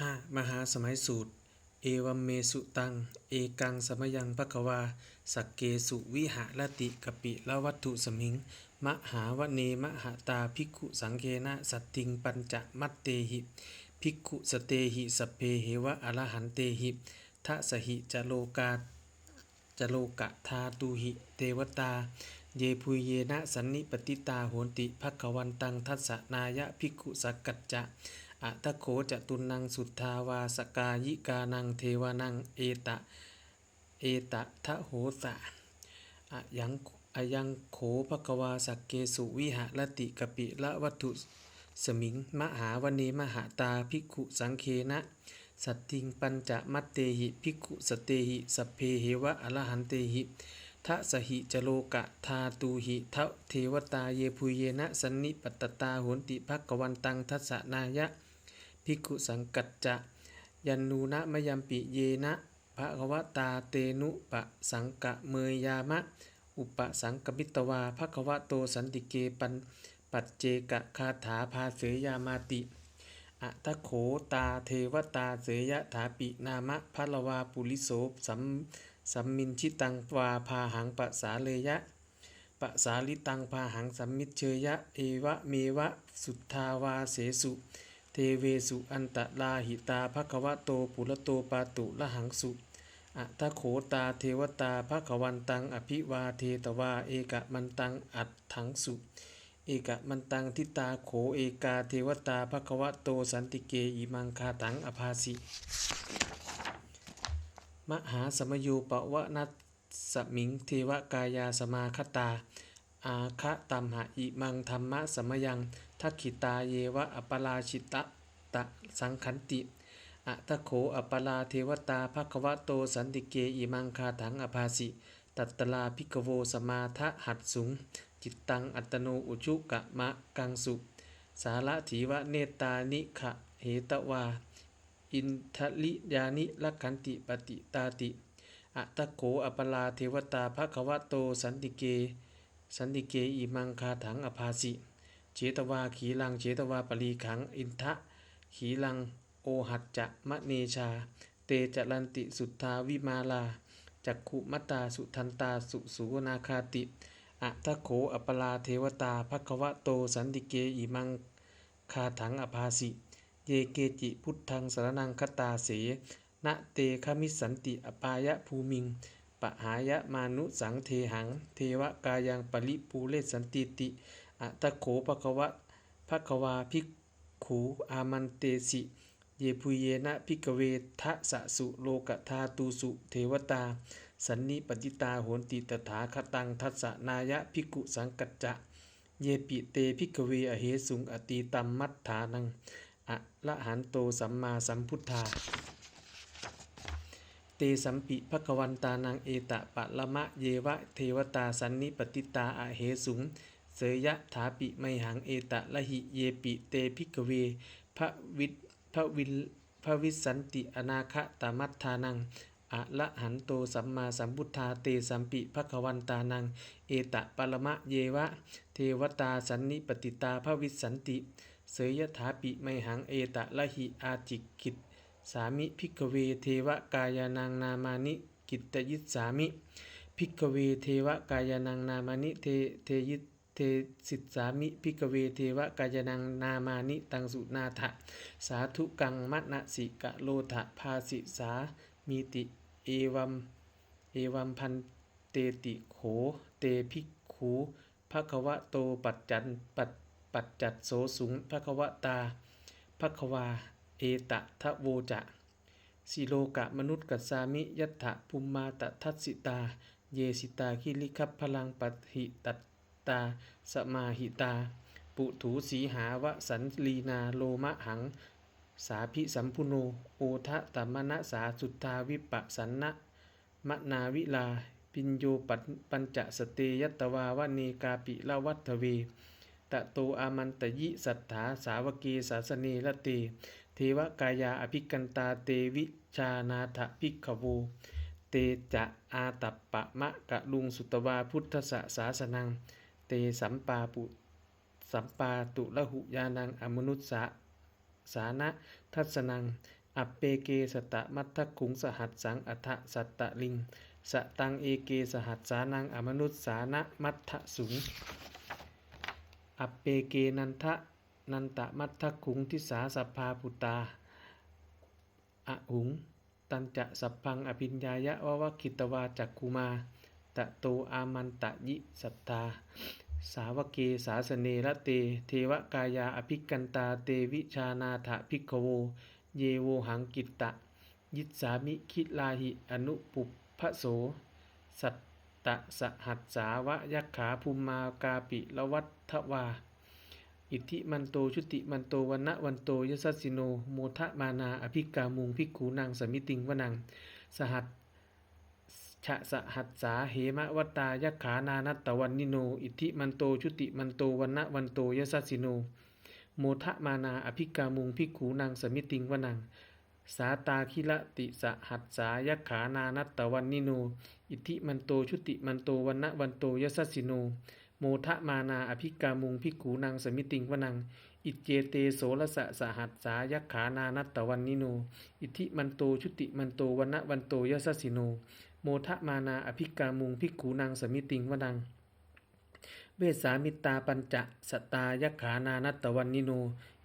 ห้ามหาสมัยสูตร เอวัมเมสุตัง เอกังสมยังภควา สักเกสุวิหารติกปิละวัตถุสมิง มหาวเนมหาตาภิกขุสังเคนะสัตติงปัญจมัตเตหิ ภิกขุสเตหิสเพเหวะอรหันเตหิทะสหิจโลกาจโลกะทาตุหิ เทวตา เยพุยเยนะสันนิปติตาโหนติภควันตังทัสสนายะภิกขุสักกัจจะ อะตโขจะตุนังสุทธาวาสกายิกานังเทวานังเอตะเอตะทะโหสะอะยังอะยังโขภควาสักเกสุวิหารติกปิละวัตถุสมิง มหาวเนมหาตาภิกขุสังเคนะ สัตติงปัญจมัตเตหิภิกขุสเตหิสัพเพเหวะอรหันเตหิทะสหิจโลกะทาตูหิทะเทวตาเยพุเยนะสันนิปตตตาโหนติภควันตังทัสสนายะ ภิกขุสังกัจจะ ยันนูนะมยัมปิเยนะภะคะวตาเตนุปะสังกะเมยยามะ อุปสังกมิตวาภะคะวโตสันติเกปันปัจเจกะคาถาภาเสยามาติอะทะโขตาเทวตาเสยถาปินามะพะลวาปุริโสสัมสัมมินชิตังวาพาหังปะสาเลยะปะสาลิตังพาหังสัมมิเชยะ เอวะเมวะ สุทธาวาเสสุ เทเวสุอันตะลาหิตาภควะโตปุระโตปาตุละหังสุอะทะโขตาเทวตาภควันตัง อภิวาเทตวา เอกะมันตังอัดถังสุ เอกะมันตังทิตาโขเอกาเทวตาภควะโตสันติเกอิมังคาถังอภาสิ มหาสมโยปวะนัสสมิงเทวกายาสมาคตา อาคะตัมหะอิมังธรรมะสมยัง ทักขิตาเยวะอัปปราชิตะตะสังขันติอะตะโขอัปปราเทวตาภควะโตสันติเกอิมังคาถังอภาสิ ตัตตลาภิกขโวสมาทะหัดสุง จิตตังอัตโนอุชุกะมะกังสุ สาระถีวะเนตานิขะเหตวา อินทลิยานิลักขันติปฏิตาติอะตะโขอัปปราเทวตาภควะโตสันติเก สันติเกอิมังคาถังอภาสิ เจตวาขีลังเจตวาปรีขังอินทะขีลังโอหัจจะมะเนชา เตจรันติสุทธาวิมาลาจักขุมตาสุทันตาสุสุวนาคาติอะทะโขอปปราเทวตาภควะโตสันติเกอิมังคาถังอภาสิ เยเกจิพุทธังสารนังคตาเสนะเตคมิสันติอปายะภูมิงปะหายะมานุสังเทหัง เทวกายังปริปูเลสันติติ อะตะโขภควะภควาภิกขูอามันเตสิ เยพุเยนะพิกเวทะสะสุโลกธาตูสุ เทวตา สันนิปติตาโหนติตถาคตังทัสสะนายะภิกุสังกัจจะ เยปิเตพิกเวอเหสุงอติตัมมัฏฐานังอะละหันโตสัมมาสัมพุทธา เตสัมปิภควันตานังเอตะปะละมะเยวะเทวตาสันนิปติตาอะเหสุง เสยะถาปิไมหังเอตะละหิเยปิเตพิกเวพระวิพระวิพระวิสันติอนาคตามัฏฐานังอะละหันโตสัมมาสัมพุทธาเตสัมปิภควันตานัง เอตะปะลมะเยวะ เทวตาสันนิปติตาภวิสันติ เสยยถาปิไมหังเอตะละหิอาจิกิตสามิพิกเวเทวกายานังนามานิกิตตยิสสามิพิกเวเทวกายานังนามานิเทเทยิต สิทสามิพิกเวเทวกายนังนามานิตังสุนาถะสาธุกังมะนสิกะโลทะภาสิสามีติเอวัมเอวัมพันเตติโขเตภิกขูภควะโตปัจจันปัจปัจจัดโสสุงภควตาภควาเอตะทะโวจะสิโลกะมนุษย์กัสามิยัตถะภูมมาตทัสสิตา เยสิตาคิลิคัพพลังปัตหิตัต ตา สมาหิตา ปุถูสีหาวสันลีนาโลมะหัง สาพิสัมพุโน โอทะตัมมณสาสุทธาวิปะสันนะมะนาวิลา ปิญโยปัปัญจสเตยัตวาวเนกาปิละวัตถเวตะโตอามันตยิสัทธาสาวเกสาสเนละเตเทวกายาอภิกันตาเตวิชานาถภิกขโวเตจะอาตัปปะมะกะลุงสุตวาพุทธสสาสนัง เตสัมปาปุสัมปาตุละหุยานังอมนุสสะสานะทัสนัง อัปเปเกสตะมัทธคุงสหัสสังอัฏสัตตะลิง สตังเอเกสหัสสานังอมนุษสานะมัทธสุง อัปเปเกนันทะนันตะมัทธคุงทิสาสัพพาปุตาอะหุง ตันจะสัพพังอภิญญายะวะวะคิตวาจักคุมา ตะโตอามันตะยิสัตตา สาวเกสาสเนระเต เทวกายาอภิกันตาเตวิชานาถภิกโว เยโวหังกิตตะ ยิสามิคิลาหิอนุปุพพโส สัตตะสหัสสาวะยักขาภูมากาปิละวัฏวา อิทธิมันโตชุติมันโตวันนะวันโตยสัสสิโน โมทะมานาอภิกามุงภิกูนางสมิติงวนัง สหัส ชะสหัสสาเหมะวตายขานานัตตวันนิโน อิทิมันโตชุติมันโตวันนะวันโตยสัสสิโน โมทะมานาอภิกามุงภิกขูนางสมิติงวนัง สาตาคิละติสหัสสายขานานัตตวันนิโน อิทิมันโตชุติมันโตวันนะวันโตยสัสสิโน โมทะมานาอภิกามุงภิกขูนางสมิติงวนัง อิเจเตโสรสะสหัสสายขานานัตตวันนิโน อิทิมันโตชุติมันโตวันนะวันโตยสัสสิโน โมทะมานาอภิกามุงภิกูนางสมิติงวนัง เวสามิตาปัญจสตายักขานานัตวันนิโน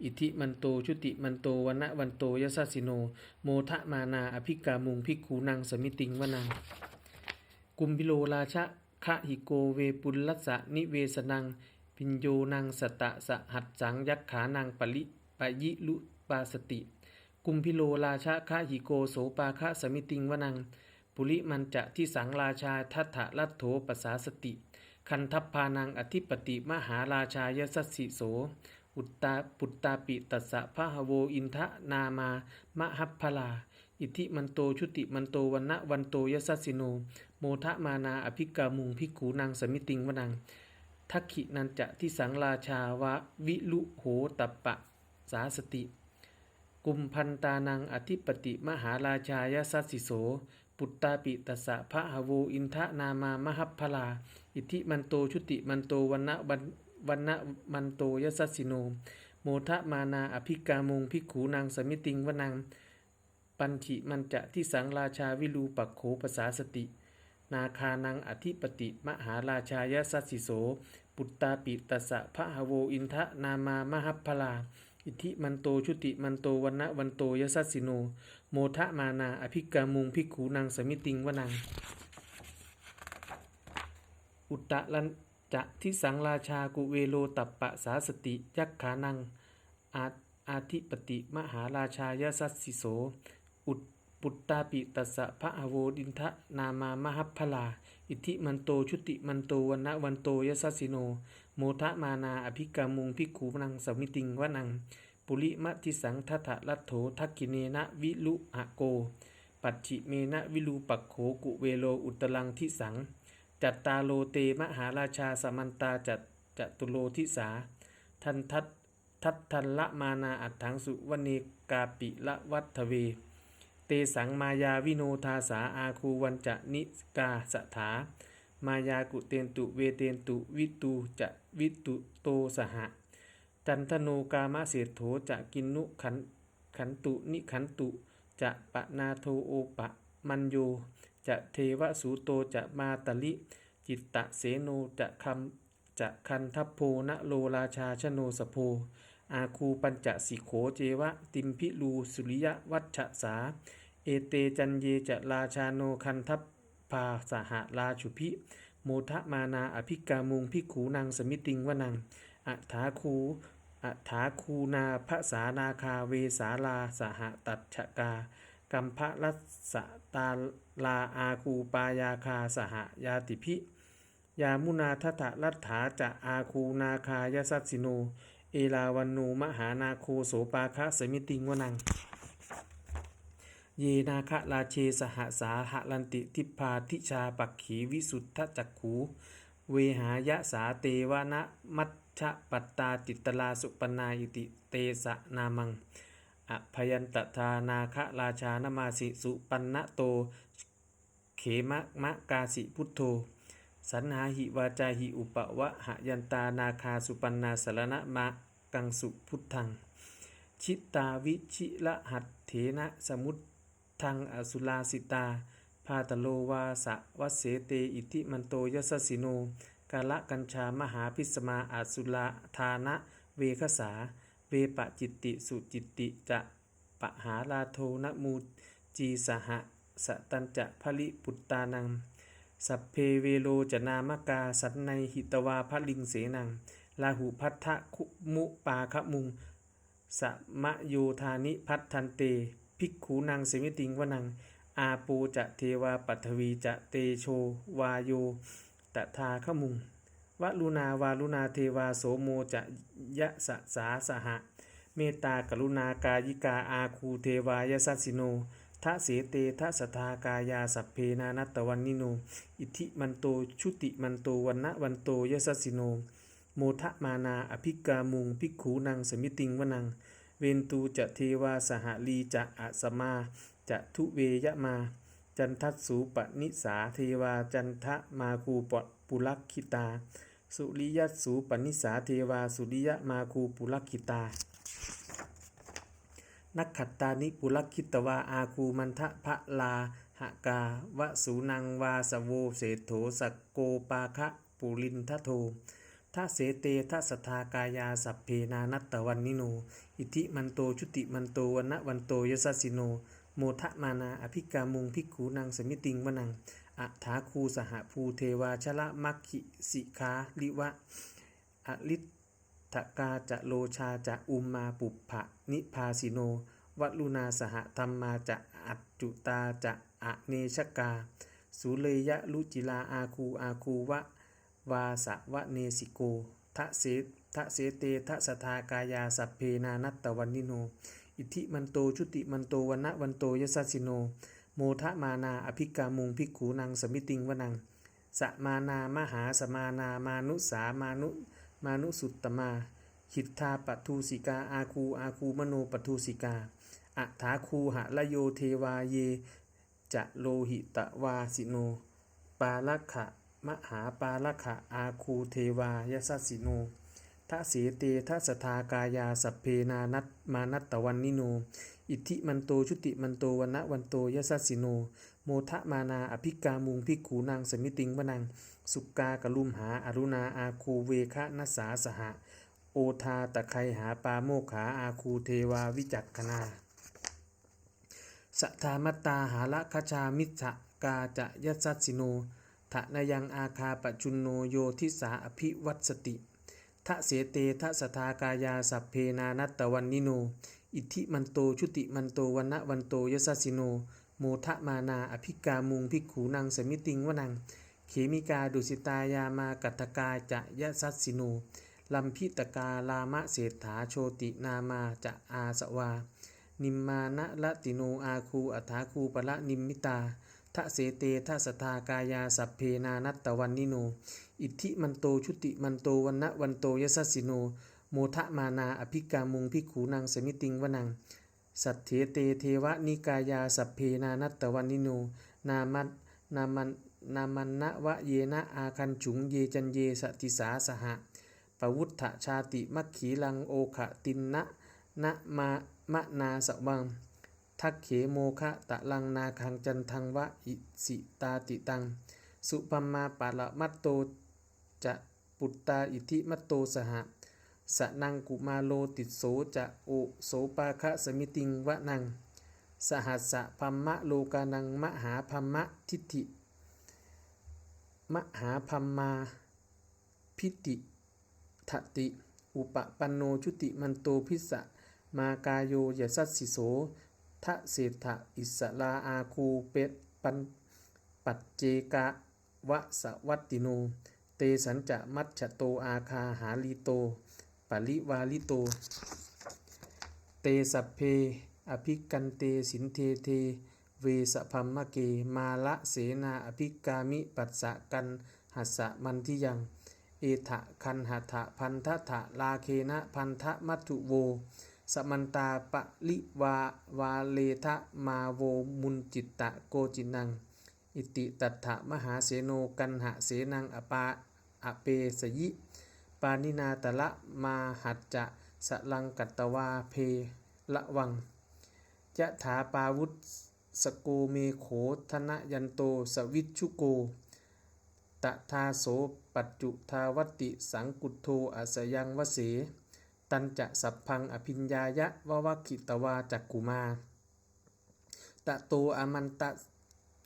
อิทิมันโตชุติมันโตวันะวันโตยสัสสิโน โมทะมานาอภิกามุงภิกูนางสมิติงวนัง กุมพิโลราชะคะหิโกเวปุลลัสสะนิเวสนัง พิญโยนังสตะสหัสสังยักขานังปลิปะยิลุปาสติ กุมพิโลราชะคะหิโกโสปาคะสมิติงวนัง ปุริมันจะที่สังราชาทัตถะลัตโถปสาสติ คันทัพพานังอธิปติมหาราชายสัสสิโส อุตตาปุตตาปิตัสสะพะหโวอินทะนามามะหัพพลา อิทิมันโตชุติมันโตวันนะวันโตยสัสสิโน โมทะมานาอภิกามุงภิกูนางสมิติงวนังทักขินันจะที่สังราชาวะวิลุโหตัปปะสาสติ กุมพันตานังอธิปติมหาราชายสัสสิโส ปุตตาปิตัสสะพระหโวอินทะนามามหัพพลา อิทธิมันโตชุติมันโตวันนะวันนะมันโตยสัสสิโน โมทะมานาอภิกามุงภิกขูนางสมิติงวนัง ปัญฉิมันจะที่สังราชาวิลูปักโขภาษาสติ นาคานังอธิปติมหาราชายสัสสิโส ปุตตาปิตัสสะพระหโวอินทะนามามหัพพลา อิทธิมันโตชุติมันโตวันนะวันโตยสัสสิโน โมทะมานาอภิกามุงภิกขูนางสมิติงวนัง อุตตะลันจะทิสังราชากุเวโลตัปปะสาสติ ยักขานัง อาอาธิปติมหาราชายสัสสิโส อุตปุตตาปิตัสสะพระอโวดินทะนามามหัพพลา อิทธิมันโตชุติมันโตวันนะวันโตยสัสสิโน โมทะมานาอภิกามุงภิกูนังสมิติงวนัง ปุริมะทิสังทัตถะลัตโถทักกิเนนะวิลุหะโก ปัจฉิเมนะวิลูปักโขกุเวโลอุตลังทิสัง จัตตาโลเตมหาราชาสมันตาจัตจตุโลทิสา ทันทัตทัตทันละมานาอัฏฐังสุวเนกาปิละวัฏเว เตสังมายาวิโนทาสาอาคูวันจะนิกาสถา มายากุเตนตุเวเตนตุวิตูจะวิตุโตสหะ จันทโนกามะเสถโถจะกินนุขันขันตุนิขันตุจะปะนาโทโอปะมันโยจะเทวสูโตจะมาตลิ จิตตะเสโนจะคำจะคันทัพโพนะโลราชาชโนสโพ อาคูปัญจสิโขเจวะ ติมพิลูสุริยวัชสา เอเตจันเยจะราชาโนคันทัพ พาสหราชุพิโมทะมานาอภิกามุงพิขูนางสมิติงวนังอัฏฐาคูอัฏฐาคูนาภสานาคาเวสาลาสหตัดชกากัมภะรัสตาลาอาคูปายาคาสหยาติพิยามุนาทัตรัตถาจะอาคูนาคายสัสสิโน เอลาวันนูมหานาโคโสปาคะสมิติงวนัง เยนาคะราเชสหสาหลันติทิพาทิชาปักขีวิสุทธจักขูเวหายะสาเตวะนะมัชชะปัตตาจิตตลาสุปนาอิติเตสะนามังอภยันตทานาคะราชานมาสิสุปันนะโต เขมะมะกาสิพุทโธ สันหาหิวาจาหิอุปวะหยันตานาคาสุปันนาสารณะมะกังสุพุทธัง ชิตาวิชิละหัตเถนะสมุต ทังอสุลาสิตา พาตโลวาสะวัเสเตอิทิมันโตยสสสิโนกาละกัญชามหาพิสมาอาสุลาทานะเวคสา เวปะจิตติสุจิตติจะปะหาลาโทนมูจีสหะสตัญจะภลิปุตตานัง สัพเพเวโลจนามกาสันในหิตวาพลิงเสนังลาหุพัทธคุมุปาคมุงสมะโยธานิพัทธันเต ภิกขูนางเสมิติงวนัง อาปูจะเทวาปัทวีจะเตโชวาโยตถาขมุงวะลุนาวาลุนาเทวาโสโมจะยะสะสาสหะ เมตตากรุณากายิกาอาคูเทวายสัสสิโนทะเสเตทะสทากายาสัพเพนานัตวันนิโน อิทิมันโตชุติมันโตวันนะวันโตยสัสสิโน โมทะมานาอภิกามุงภิกขูนังสมิติงวนัง เวนตูจะเทวาสหลีจะอะสมาจะทุเวยมา จันทัสสูปนิสาเทวาจันทะมาคูปปุลักขิตา สุริยัสูปนิสาเทวาสุริยะมาคูปุลักขิตา นักขัตตานิปุลักขิตวาอาคูมันทะพะลาหกาวสูนังวาสโวเศโถสักโกปาคะปุรินทโท ทะเสเตทะสทากายาสัพเพนานัตตวันนิโน อิทิมันโตชุติมันโตวันนะวันโตยสัสสิโน โมทะมานาอภิกามุงภิกขูนางสมิติงวนังอัฐาคูสหภูเทวาชละมัคคิสิกาลิวะอลิทกาจะโลชาจะอุมมาปุปภะนิพาสิโน วัลุนาสหธรรมาจะอัจจุตาจะอเนชกา สุเลยะลุจิลาอาคูอาคูวะ วาสะวะเนสิโกทะเสทะเสเตทะสทากายาสัพเพนานัตตวันนิโน อิทิมันโตชุติมันโตวันนะวันโตยสัสสิโน โมทะมานาอภิกามุงภิกขูนังสมิติงวนังสมานา มหาสมานา มานุสามานุ มานุสุตตมา หิทธาปัทูสิกา อาคู อาคูมโนปัทูสิกา อัฐาคูหะละโยเทวาเย จะโลหิตวาสิโน ปาลักขะ มหาปาลขะอาคูเทวายสัสสิโนทะเสเตทะสทากายาสัพเพนานัตมานัตตวันนิโน อิทิมันโตชุติมันโตวันนะวันโตยสัสสิโน โมทะมานาอภิกามุงภิกขูนางสมิติงวนัง สุกากะลุมหาอรุณาอาคูเวคะนัสสาสหะ โอทาตะไคหาปาโมขาอาคูเทวาวิจักขณาสัทธามัตตาหาละคชามิจฉกาจะยสัสสิโน ทะนยังอาคาปจุนโนโยทิสาอภิวัตสติทะเสเตทะสทากายาสัพเพนานัตตวันนิโน อิทิมันโตชุติมันโตวันนะวันโตยสัสิโน โมทะมานาอภิกามุงภิกขูนังสมิติงวนัง เขมิกาดุสิตายามากัตกาจะยะสัสสิโนลัมพิตกาลามะเศรษฐาโชตินามาจะอาสวา นิมมานะละติโนอาคูอัฐาคูปะละนิมมิตา ทะเสเตทะสทากายาสัพเพนานัตตวันนิโน อิทธิมันโตชุติมันโตวันนะวันโตยสัสสิโน โมทะมานาอภิกามุงภิกขูนังสมิติงวนัง สัทเถเตเทวะนิกายาสัพเพนานัตตวันนิโน นามันนามันนามันนะวะเยนะอาคันฉุงเยจันเยสติสาสหะปวุฒชาติมัคขีลังโอขะตินนะนะมามะนาสวัง ทักเขโมคะตะลังนาคังจันทังวะอิสิตาติตัง สุปัมมาปะละมัตโตจะปุตตาอิทิมัตโตสหะสนังกุมาโลติโสจะโอโสปาคะสมิติงวะนัง สหัสสะพัมมะโลกานังมหาพัมมะทิฏฐิมหาพัมมาพิติทติ อุปปันโนชุติมันโตพิสะ มากายโยยสัสสิโส ทะเศรษฐะอิสลาอาคูเปตปันปัจเจกะวะสวัตติโน เตสัญจะมัชฉโตอาคาหาลีโต ปริวาลิโต เตสัพเพ อภิกันเตสินเทเท เวสพัมมะเก มาละเสนาอภิกามิปัสสะกันหัสสะมันทิยัง เอถะคันหัตถะพันทะถะลาเคนะพันธะมัตถุโว สมันตาปะลิวาวาเลทะมาโวมุนจิตตะโกจินัง อิติตัถะมหาเสโนกันหะเสนังอปาอเปสยิ ปานินาตละมาหัจจะสลังกัตตวาเพละวังยะถาปาวุธสโกเมโขธนยันโตสวิชชุโกตทาโสปัจจุทาวติสังกุทโทอาสยังวเส ตันจะสัพพังอภิญญายะวะวะคิตวาจักกุมา ตะโตอมันตะ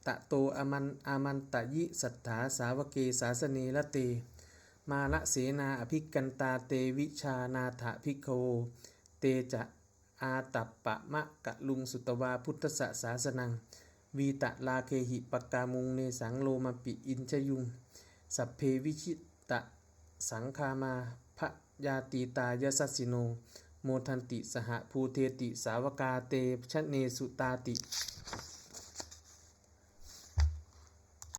ตะโตอมันอามันตะยิสัทธาสาวเกสาสเนละเต มาละเสนาอภิกันตาเตวิชานาถภิกโวเตจะอาตัปปะมะกะลุงสุตวาพุทธสสาสนัง วีตะลาเคหิปกามุงเนสังโลมาปิอินชยุง สัพเพวิชิตะสังคามา ยาตีตายสัสสิโน โมทันติสหภูเทติสาวกาเตชะเนสุตาติ